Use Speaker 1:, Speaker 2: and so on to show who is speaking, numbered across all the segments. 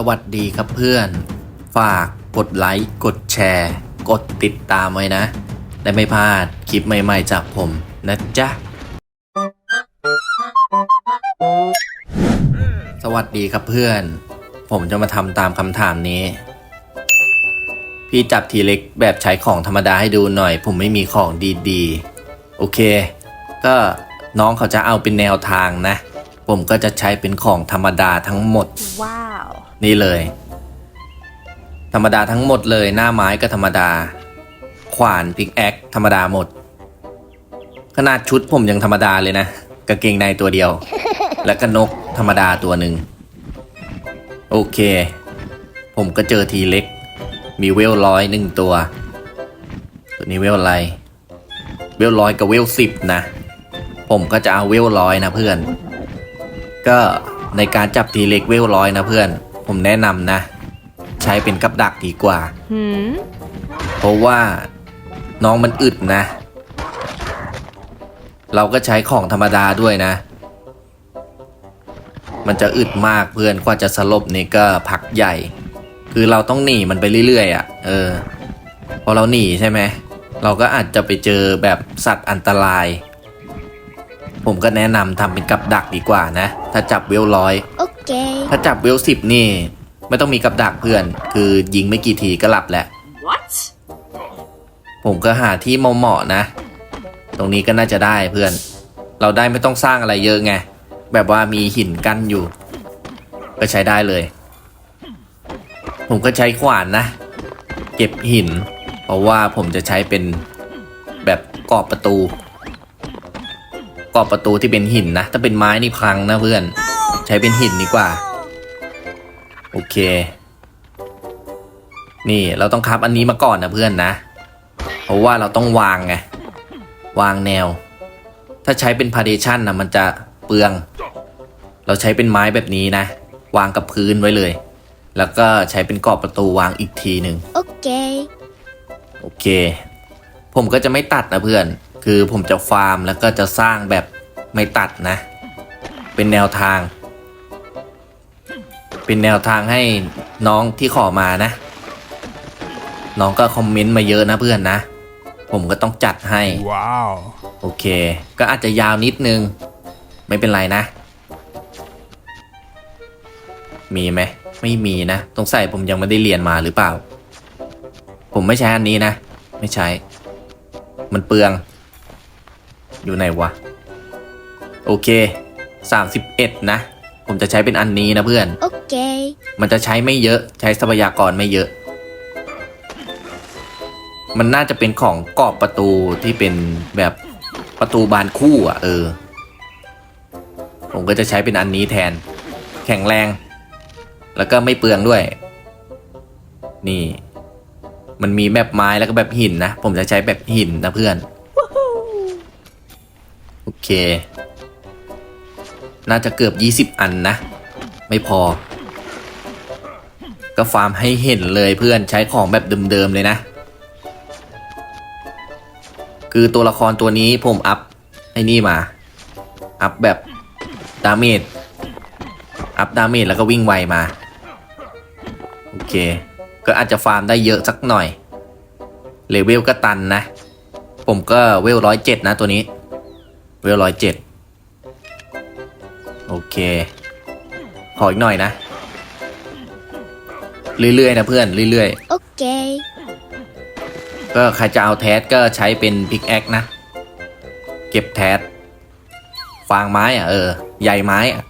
Speaker 1: สวัสดีครับเพื่อน ฝากกดไลค์ กดแชร์ กดติดตามไว้นะ ได้ไม่พลาดคลิปใหม่ๆจากผมนะจ๊ะ สวัสดีครับเพื่อน ผมจะมาทำตามคำถามนี้ พี่จับทีเล็กแบบใช้ของธรรมดาให้ดูหน่อย ผมไม่มีของดีๆ โอเค ก็น้องเขาจะเอาเป็นแนวทางนะ ผมก็จะใช้เป็นของธรรมดาทั้งหมด
Speaker 2: ว้าว
Speaker 1: นี่เลย ธรรมดาทั้งหมดเลยหน้าไม้ก็ธรรมดา ขวานพิกแอคธรรมดาหมด ขนาดชุดผมยังธรรมดาเลยนะกางเกงในตัวเดียว และก็นกธรรมดาตัวหนึ่งโอเค ผมก็เจอทีเล็ก มีเวลร้อยหนึ่งตัว ตัวนี้เวลอะไร เวลร้อยกับเวลสิบนะ ผมก็จะเอาเวลร้อยนะเพื่อน ก็ในการจับทีเล็กเวลร้อยนะเพื่อน ผมแนะนำนะ ใช้เป็นกับดักดีกว่า เพราะว่าน้องมันอึดนะ เราก็ใช้ของธรรมดาด้วยนะ มันจะอึดมากเพื่อนกว่าจะสลบนี่ก็พักใหญ่ คือเราต้องหนีมันไปเรื่อยๆอะ่ะ เออ พอเราหนีใช่ไหม เราก็อาจจะไปเจอแบบสัตว์อันตราย ผมก็แนะนำทำเป็นกับดักดีกว่านะ ถ้าจับเวลร้อย
Speaker 3: Okay.
Speaker 1: ถ้าจับเวลสิบนี่ ไม่ต้องมีกับดักเพื่อน คือยิงไม่กี่ทีก็หลับแหละ
Speaker 2: what
Speaker 1: ผมก็หาที่เหมาะๆนะ ตรงนี้ก็น่าจะได้เพื่อน เราได้ไม่ต้องสร้างอะไรเยอะไง แบบว่ามีหินกั้นอยู่ ก็ใช้ได้เลย ผมก็ใช้ขวานนะ เก็บหิน เพราะว่าผมจะใช้เป็นแบบกรอบประตูก รอบประตูที่เป็นหินนะ ถ้าเป็นไม้นี่พังนะเพื่อน ใช้เป็นหินดีกว่า โอเค นี่เราต้องคับอันนี้มาก่อนนะเพื่อนนะ เพราะว่าเราต้องวางไง วางแนว ถ้าใช้เป็นพา r เดชันนะมันจะเปลือง เราใช้เป็นไม้แบบนี้นะ วางกับพื้นไว้เลย แล้วก็ใช้เป็นกรอบประตูวางอีกทีหนึ่ง
Speaker 3: Okay.
Speaker 1: โอเค ผมก็จะไม่ตัดนะเพื่อนคือผมจะฟาร์มแล้วก็จะสร้างแบบ ไม่ตัดนะ เป็นแนวทาง เป็นแนวทางให้น้องที่ขอมานะ น้องก็คอมเมนต์มาเยอะนะเพื่อนนะ ผมก็ต้องจัดให้
Speaker 4: Wow.
Speaker 1: โอเค ก็อาจจะยาวนิดนึง ไม่เป็นไรนะ มีไหม ไม่มีนะตรงใส่ผมยังไม่ได้เรียนมาหรือเปล่า ผมไม่ใช้อันนี้นะ ไม่ใช้ มันเปลือง อยู่ไหนวะ โอเคสามสิบเอ็ดนะ ผมจะใช้เป็นอันนี้นะเพื่อน
Speaker 3: Okay.
Speaker 1: มันจะใช้ไม่เยอะใช้ทรัพยากรไม่เยอะ มันน่าจะเป็นของกรอบประตูที่เป็นแบบประตูบานคู่อะ เออ ผมก็จะใช้เป็นอันนี้แทน แข็งแรง แล้วก็ไม่เปลืองด้วย นี่ มันมีแบบไม้แล้วก็แบบหินนะ ผมจะใช้แบบหินนะเพื่อน โอเค น่าจะเกือบ 20 อันนะ ไม่พอ ก็ฟาร์มให้เห็นเลยเพื่อนใช้ของแบบเดิมๆเลยนะ คือตัวละครตัวนี้ผมอัพไอ้นี่มา อัพแบบดาเมจอัพดาเมจแล้วก็วิ่งไวมา โอเค ก็อาจจะฟาร์มได้เยอะสักหน่อย เลเวลก็ตันนะ ผมก็เวลร้อยเจ็ดนะตัวนี้ เวลร้อยเจ็ด เคขออีกหน่อยนะ เรื่อยๆนะเพื่อนเรื่อย
Speaker 3: Okay.
Speaker 1: ๆก็ใครจะเอาแทสก็ใช้เป็นพิกแอคนะ เก็บแทสฟางไม้อะเออใยไม้อะ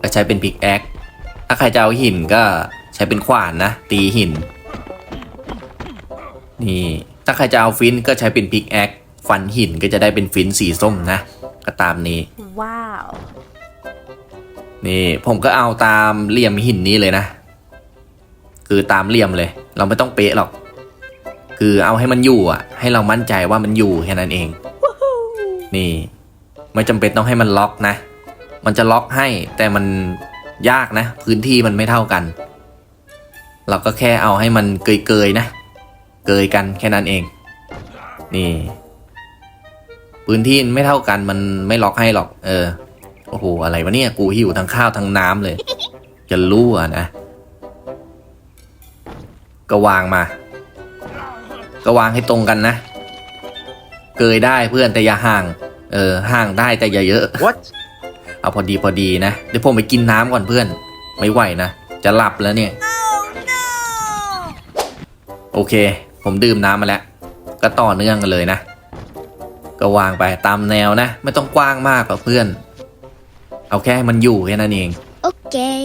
Speaker 1: ก็ใช้เป็นพิกแอคถ้าใครจะเอาหินก็ใช้เป็นขวานนะ ตีหิน นี่ ถ้าใครจะเอาฟินก็ใช้เป็นพิกแอคฟันหินก็จะได้เป็นฟินสีส้มนะ ก็ตามนี้
Speaker 2: ว้าว
Speaker 1: นี่ผมก็เอาตามเหลี่ยมหินนี้เลยนะ คือตามเหลี่ยมเลย เราไม่ต้องเป๊ะหรอก คือเอาให้มันอยู่อะ ให้เรามั่นใจว่ามันอยู่แค่นั้นเอง นี่ ไม่จำเป็นต้องให้มันล็อกนะ มันจะล็อกให้แต่มันยากนะ พื้นที่มันไม่เท่ากัน เราก็แค่เอาให้มันเกยๆนะ เกยกันแค่นั้นเอง นี่ พื้นที่ไม่เท่ากันมันไม่ล็อกให้หรอก เออ โอ้โห อะไรวะเนี่ย กูหิวทั้งข้าวทั้งน้ำเลย จะรู้อะนะ ก็วางมา ก็วางให้ตรงกันนะ เกยได้เพื่อนแต่อย่าห่าง เออ ห่างได้แต่อย่าเยอะ
Speaker 2: What?
Speaker 1: เอาพอดีพอดีนะ เดี๋ยวผมไปกินน้ำก่อนเพื่อน ไม่ไหวนะ จะหลับแล้วเนี่ย โอเค ผมดื่มน้ำมาแล้ว ก็ต่อเนื่องกันเลยนะ ก็วางไปตามแนวนะ ไม่ต้องกว้างมากหรอกเพื่อน เอาแค่ให้มันอยู่แค่นั้นเอง
Speaker 3: Okay.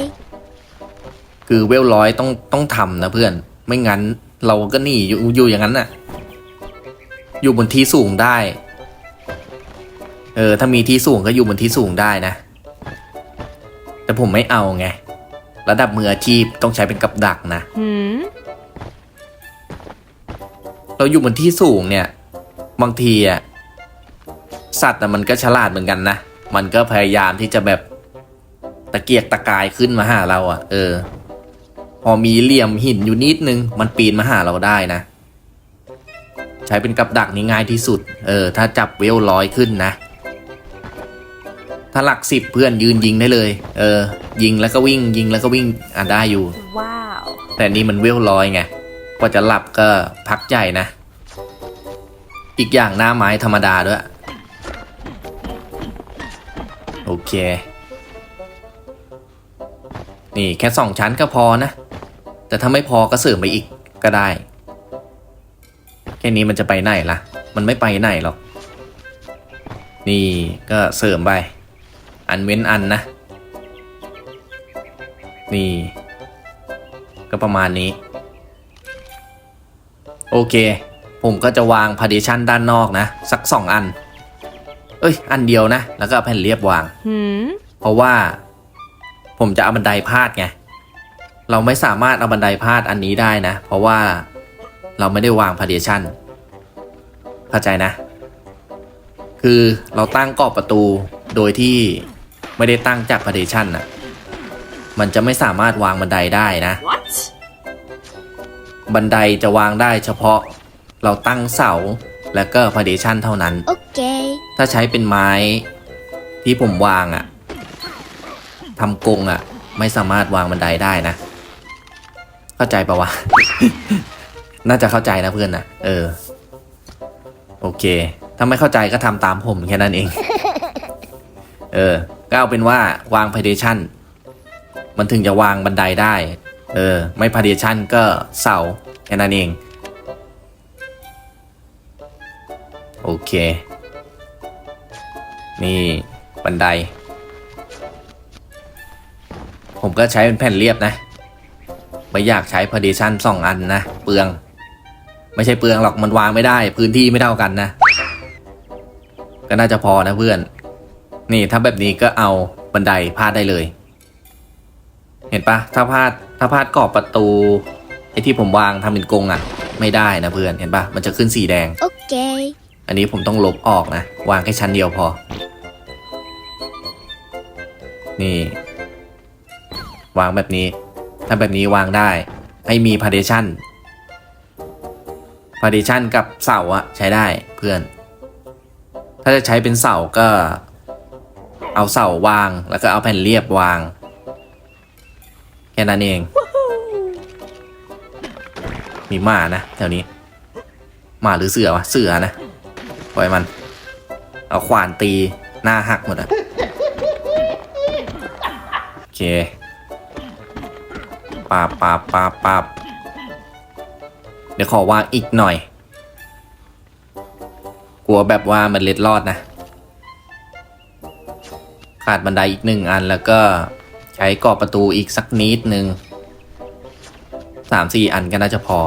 Speaker 1: คือเวลร้อยต้องต้องทำนะเพื่อน ไม่งั้นเราก็หนีอยู่อยู่อย่างนั้นน่ะ อยู่บนที่สูงได้ เออ ถ้ามีที่สูงก็อยู่บนที่สูงได้นะ แต่ผมไม่เอาไง ระดับมืออาชีพต้องใช้เป็นกับดักนะ
Speaker 3: Hmm.
Speaker 1: เราอยู่บนที่สูงเนี่ย บางทีอะสัตว์อะมันก็ฉลาดเหมือนกันนะ มันก็พยายามที่จะแบบตะเกียกตะกายขึ้นมาหาเราอะ เออ พอมีเหลี่ยมหินอยู่นิดนึง มันปีนมาหาเราได้นะ ใช้เป็นกับดักนี่ง่ายที่สุด เออ ถ้าจับเวลร้อยขึ้นนะ ถ้าหลักสิบเพื่อนยืนยิงได้เลย เออ ยิงแล้วก็วิ่ง ยิงแล้วก็วิ่งอะได้อยู่
Speaker 3: Wow.
Speaker 1: แต่นี่มันเวลลอยไงกว่าจะหลับก็พักใจนะ อีกอย่างหน้าไม้ธรรมดาด้วย เค นี่แค่สองชั้นก็พอนะ แต่ถ้าไม่พอก็เสริมไปอีกก็ได้ แค่นี้มันจะไปไหนล่ะ มันไม่ไปไหนหรอก นี่ก็เสริมไป อันเว้นอันนะ นี่ ก็ประมาณนี้ โอเค ผมก็จะวางพา r ดชันด้านนอกนะ สักสองอัน อ้ย อันเดียวนะ แล้วก็เอาแผ่นเรียบวาง
Speaker 3: Hmm.
Speaker 1: เพราะว่า ผมจะเอาบันไดพาดไง เราไม่สามารถเอาบันไดพาดอันนี้ได้นะ เพราะว่าเราไม่ได้วางพา r ดชันเข้าใจนะ คือเราตั้งกรอบประตูโดยที่ไม่ได้ตั้งจากพา r ดชันน่ะมันจะไม่สามารถวางบันไดได้นะ
Speaker 3: What?
Speaker 1: บันไดจะวางได้เฉพาะเราตั้งเสาและก็พา r เดชันเท่านั้น
Speaker 3: Okay.
Speaker 1: ถ้าใช้เป็นไม้ที่ผมวางอะ่ะทำกงอะ่ะ ไม่สามารถวางบันไดได้นะ เข้าใจปะวะ น่าจะเข้าใจนะเพื่อนนะเออ โอเค ถ้าไม่เข้าใจก็ทำตามผมแค่นั้นเอง เออ ก็เอาเป็นว่าวางพา r เดชันมันถึงจะวางบันไดได้ เออ ไม่พา r เดชันก็เสาแค่นั้นเอง โอเค นี่บันได ผมก็ใช้เป็นแผ่นเรียบนะ ไม่อยากใช้พา r เดชันสองอันนะ เปลือง ไม่ใช่เปลืองหรอกมันวางไม่ได้ พื้นที่ไม่เท่ากันนะ ก็น่าจะพอนะเพื่อน นี่ถ้าแบบนี้ก็เอาบันไดพาดได้เลย เห็นปะถ้าพาดถ้าพาดกรอบประตูไอ้ที่ผมวางทำเป็นกรงอะ่ะ ไม่ได้นะเพื่อนเห็นปะมันจะขึ้นสีแดง
Speaker 3: Okay.
Speaker 1: อันนี้ผมต้องลบออกนะ วางแค่ชั้นเดียวพอ นี่ วางแบบนี้ ถ้าแบบนี้วางได้ ให้มีพา r เดชันพา r เดชันกับเสาอะใช้ได้เพื่อน ถ้าจะใช้เป็นเสาก็ เอาเสาวางแล้วก็เอาแผ่นเรียบวาง แค่นั้นเอง มีหมานะแถวนี้หมาหรือเสือวะเสือนะ ปล่อยมัน เอาขวานตีหน้าหักหมดอะโอเคปาบปาบปาบปาบเดี๋ยวขอวางอีกหน่อย กลัวแบบว่ามันเล็ดรอดนะ ขาดบันไดอีกหนึ่งอันแล้วก็ใช้กรอบประตูอีกสักนิดหนึ่งสามสี่อันก็น่าจะพอ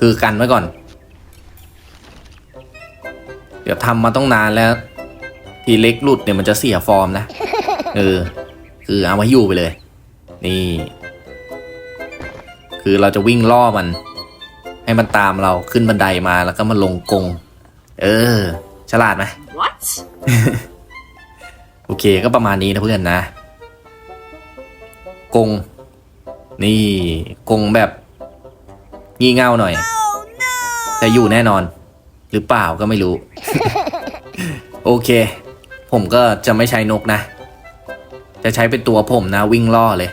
Speaker 1: คือกันไว้ก่อน เดี๋ยวทำมาต้องนานแล้ว ทีเล็กหลุดเนี่ยมันจะเสียฟอร์มนะ เออ คือเอาไว้อยู่ไปเลย นี่ คือเราจะวิ่งล่อมัน ให้มันตามเราขึ้นบันไดมาแล้วก็มาลงกรงเออ ฉลาดไหม
Speaker 3: What?
Speaker 1: โอเคก็ประมาณนี้นะเพื่อนนะกรงนี่กรงแบบ งี่เง่าหน่อย แต่อยู่แน่นอน หรือเปล่าก็ไม่รู้ โอเค ผมก็จะไม่ใช้นกนะ จะใช้เป็นตัวผมนะ วิ่งล่อเลย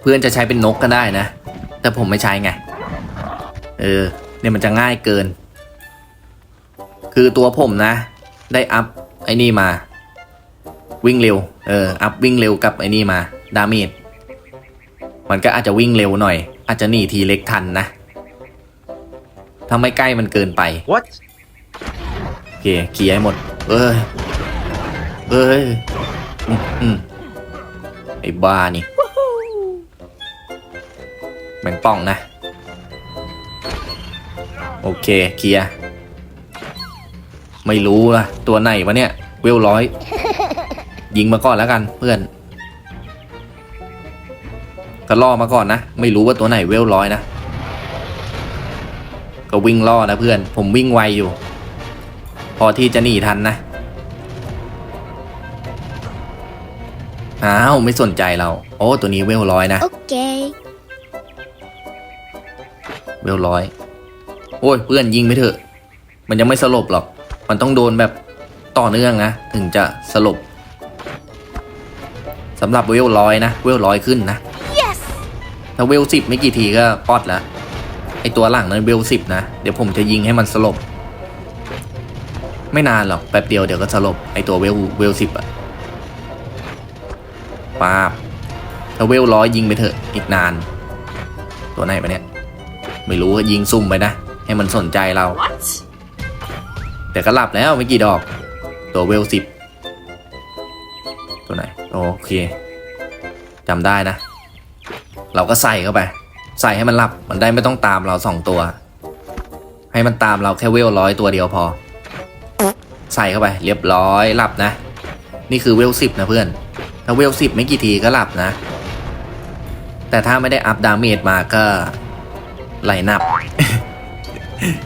Speaker 1: เพื่อนจะใช้เป็นนกก็ได้นะ แต่ผมไม่ใช้ไง เออ เนี่ยมันจะง่ายเกิน คือตัวผมนะ ได้อัพไอ้นี่มา วิ่งเร็ว เออ อัพวิ่งเร็วกับไอ้นี่มา ดาเมจมันก็อาจจะวิ่งเร็วหน่อย อาจจะหนีทีเล็กทันนะ ถ้าไม่ใกล้มันเกินไป
Speaker 2: What?
Speaker 1: โอเคเคลียร์ให้หมด เอ้ย เอ้ยอืมอืมไอ้บ้านี่แมงป่องนะ โอเคเคลียร์ไม่รู้ละตัวไหนวะเนี่ย เวลร้อย ยิงมาก่อนแล้วกันเพื่อนก็ล่อมาก่อนนะ ไม่รู้ว่าตัวไหนเวลร้อยนะ ก็วิ่งล่อนะเพื่อน ผมวิ่งไวอยู่ พอที่จะหนีทันนะ อ้าว ไม่สนใจเรา โอ้ตัวนี้เวลร้อยนะ
Speaker 3: Okay.
Speaker 1: เวลร้อย โอ้ย เพื่อนยิงไม่เถอะ มันยังไม่สลบหรอก มันต้องโดนแบบต่อเนื่องนะ ถึงจะสลบสำหรับเวลร้อยนะ เวลร้อยขึ้นนะ
Speaker 3: Yes.
Speaker 1: ถ้าเวลสิบไม่กี่ทีก็ปอดแล้ว ไอตัวหลังนั้นเวลสิบนะ เดี๋ยวผมจะยิงให้มันสลบ ไม่นานหรอก แป๊บเดียวเดี๋ยวก็สลบ ไอตัวเวลเวลสิบอะป้าบถ้าเวลร้อยยิงไปเถอะอีกนาน ตัวไหนปะเนี่ย ไม่รู้ก็ยิงซุ่มไปนะ ให้มันสนใจเรา
Speaker 3: What?
Speaker 1: แต่ก็หลับแล้วไม่กี่ดอก ตัวเวลสิบตัวไหน โอเคจำได้นะ เราก็ใส่เข้าไป ใส่ให้มันหลับ มันได้ไม่ต้องตามเราสองตัว ให้มันตามเราแค่เวลร้อยตัวเดียวพอ ใส่เข้าไป เรียบร้อยหลับนะ นี่คือเวลสิบนะเพื่อน ถ้าเวลสิบไม่กี่ทีก็หลับนะ แต่ถ้าไม่ได้อัพดาเมจมาก็ไหลนับ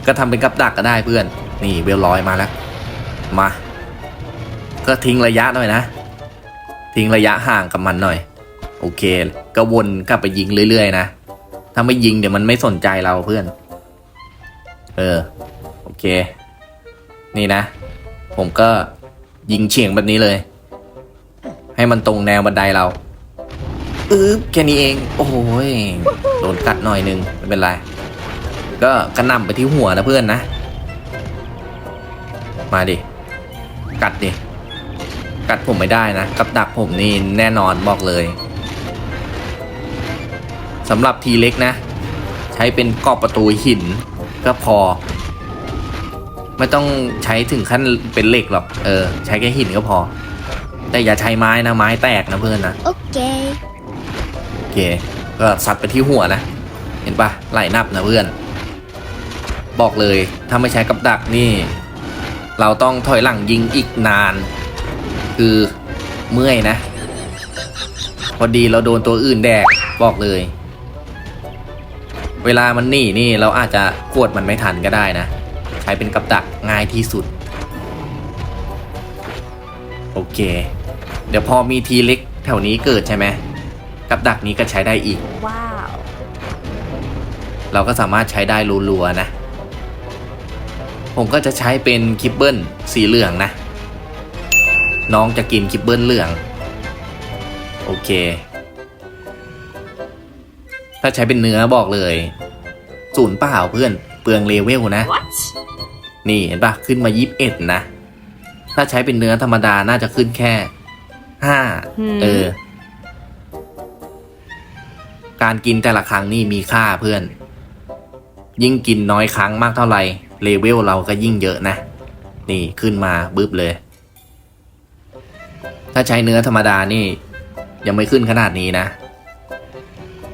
Speaker 1: ก็ทำเป็นกับดักก็ได้เพื่อน นี่เวลร้อยมาแล้ว มา ก็ทิ้งระยะหน่อยนะ ทิ้งระยะห่างกับมันหน่อย โอเค ก็วนกลับไปยิงเรื่อยๆนะ ถ้าไม่ยิงเดี๋ยวมันไม่สนใจเราเพื่อน เออ โอเค นี่นะ ผมก็ยิงเฉียงแบบนี้เลย ให้มันตรงแนวบันไดเราอึ๊บแค่นี้เอง โอ้โหยโดนกัดหน่อยนึงไม่เป็นไร ก็กระนำไปที่หัวนะเพื่อนนะ มาดิ กัดดิ กัดผมไม่ได้นะ กับดักผมนี่แน่นอนบอกเลย สำหรับทีเล็กนะ ใช้เป็นกรอบประตูหินก็พอ ไม่ต้องใช้ถึงขั้นเป็นเหล็กหรอกเออ ใช้แค่หินก็พอ แต่อย่าใช้ไม้นะไม้แตกนะเพื่อนนะ
Speaker 3: Okay.
Speaker 1: โอเค ก็ซัดไปที่หัวนะ เห็นปะไหลนับนะเพื่อน บอกเลยถ้าไม่ใช้กับดักนี่ เราต้องถอยหลังยิงอีกนาน คือเมื่อยนะ พอดีเราโดนตัวอื่นแดกบอกเลย เวลามันหนีนี่เราอาจจะกวดมันไม่ทันก็ได้นะ ใช้เป็นกับดักง่ายที่สุด โอเค เดี๋ยวพอมีทีเล็กแถวนี้เกิดใช่ไหมกับดักนี้ก็ใช้ได้อีก
Speaker 3: Wow.
Speaker 1: เราก็สามารถใช้ได้รัวๆนะ ผมก็จะใช้เป็นคิปเบิลสีเหลืองนะ น้องจะกินคิปเบิลเหลือง โอเค ถ้าใช้เป็นเนื้อบอกเลยศูนย์เปล่าเพื่อนเปลืองเลเวลนะ
Speaker 3: What?
Speaker 1: นี่เห็นปะขึ้นมายิบเอ็ดนะ ถ้าใช้เป็นเนื้อธรรมดาน่าจะขึ้นแค่ห้า
Speaker 3: หืม
Speaker 1: เออ การกินแต่ละครั้งนี่มีค่าเพื่อน ยิ่งกินน้อยครั้งมากเท่าไหร่เลเวลเราก็ยิ่งเยอะนะ นี่ขึ้นมาบึ้บเลย ถ้าใช้เนื้อธรรมดานี่ ยังไม่ขึ้นขนาดนี้นะเ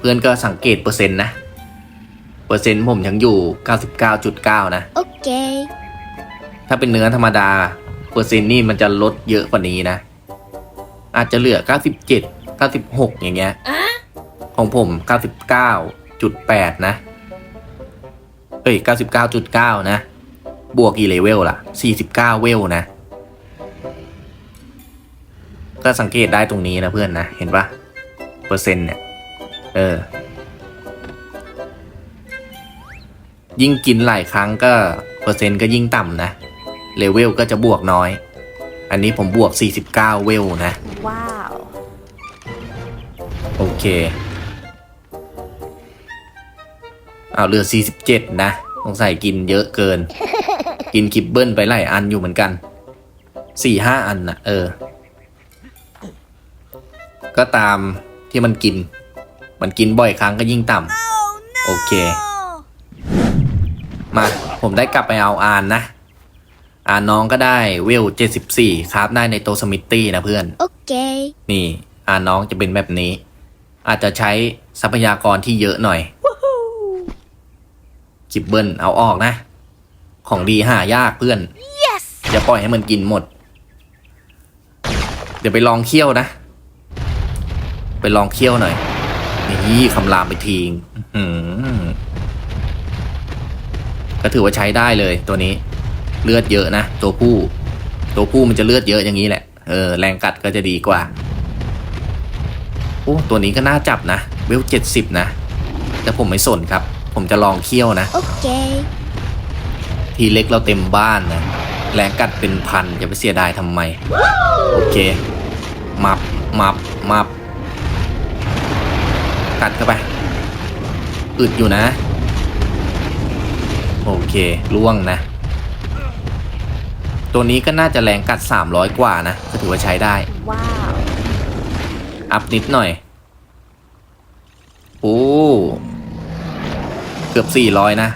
Speaker 1: พื่อนก็สังเกตเปอร์เซ็นต์นะ เปอร์เซ็นต์ผมยังอยู่ 99.9 นะ
Speaker 3: Okay.
Speaker 1: ถ้าเป็นเนื้อธรรมดา เปอร์เซ็นต์นี่มันจะลดเยอะกว่านี้นะ อาจจะเหลือ 97 96 อย่างเงี้ย ของผม 99.8 นะ เอ้ย 99.9 นะ บวกกี่เลเวลล่ะ 49 เวลนะ ก็สังเกตได้ตรงนี้นะเพื่อนนะ เห็นปะเปอร์เซ็นต์เนี่ย เออ ยิ่งกินหลายครั้งก็ เปอร์เซ็นต์ก็ยิ่งต่ำนะ เลเวลก็จะบวกน้อย อันนี้ผมบวก 49 เวลนะ
Speaker 3: Wow.
Speaker 1: โอเค เอาเหลือสี่สิบเจ็ดนะสงสัยกินเยอะเกิน กินคิปเบิลไปหลายอันอยู่เหมือนกัน สี่ห้าอันนะเออ ก็ตามที่มันกิน มันกินบ่อยครั้งก็ยิ่งต่ำโอเค มาผมได้กลับไปเอาอานนะ อานน้องก็ได้เวลเจ็ดสิบสี่ครับได้ในโตสมิตตี้นะเพื่อน
Speaker 2: Okay.
Speaker 1: นี่อานน้องจะเป็นแบบนี้ อาจจะใช้ทรัพยากรที่เยอะหน่อยจิบเบิลเอาออกนะ ของดีหายากเพื่อน
Speaker 2: Yes.
Speaker 1: อย่าปล่อยให้มันกินหมด เดี๋ยวไปลองเคี่ยวนะ ไปลองเคี่ยวหน่อย นี่คำรามไปทีงอื้อหือก็ถือว่าใช้ได้เลยตัวนี้ เลือดเยอะนะ ตัวผู้ ตัวผู้มันจะเลือดเยอะอย่างนี้แหละ เออ แรงกัดก็จะดีกว่า โอ้ ตัวนี้ก็น่าจับนะ เวลเจ็ดสิบนะ แต่ผมไม่สนครับ ผมจะลองเคี่ยวนะ
Speaker 2: Okay.
Speaker 1: ทีเล็กเราเต็มบ้านนะ แรงกัดเป็นพันจะไปเสียดายทำไม โอเค มับ มับ มับ กัดเข้าไปอึดอยู่นะ โอเคล่วงนะ ตัวนี้ก็น่าจะแรงกัด 300 กว่านะก็ถือว่าใช้ได้
Speaker 2: Wow.
Speaker 1: อัพนิดหน่อย โอ้ เกือบ 400 นะ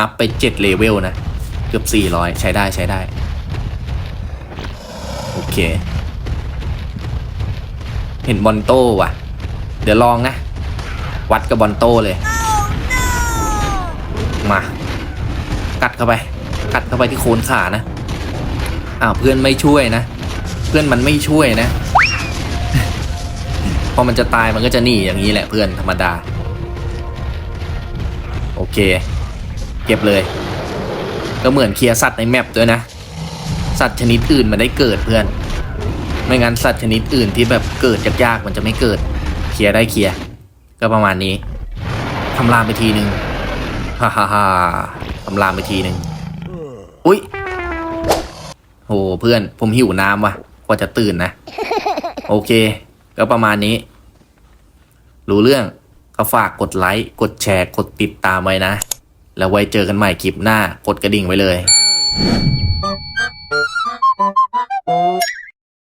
Speaker 1: อัพไป 7 เลเวลนะ เกือบ 400 ใช้ได้ใช้ได้ โอเค เห็นบอลโต้ว่ะ เดี๋ยวลองนะ วัดกับบอลโตเลย มา กัดเข้าไป กัดเข้าไปที่โคนขานะ อ้าวเพื่อนไม่ช่วยนะ เพื่อนมันไม่ช่วยนะ พอมันจะตายมันก็จะหนีอย่างนี้แหละเพื่อนธรรมดา โอเค เก็บเลย ก็เหมือนเคลียร์สัตว์ในแมปด้วยนะ สัตว์ชนิดอื่นมันได้เกิดเพื่อน ไม่งั้นสัตว์ชนิดอื่นที่แบบเกิดยากๆมันจะไม่เกิด เคลียร์ได้เคลียร์ ก็ประมาณนี้ทำลามไปทีหนึ่งฮ่าฮ่าฮ่าทำลามไปทีหนึ่งอุ้ยโหเพื่อนผมหิวน้ำวะกว่าจะตื่นนะ โอเค ก็ประมาณนี้ รู้เรื่องก็ฝากกดไลค์กดแชร์กดติดตามไว้นะ แล้วไว้เจอกันใหม่คลิปหน้ากดกระดิ่งไว้เลย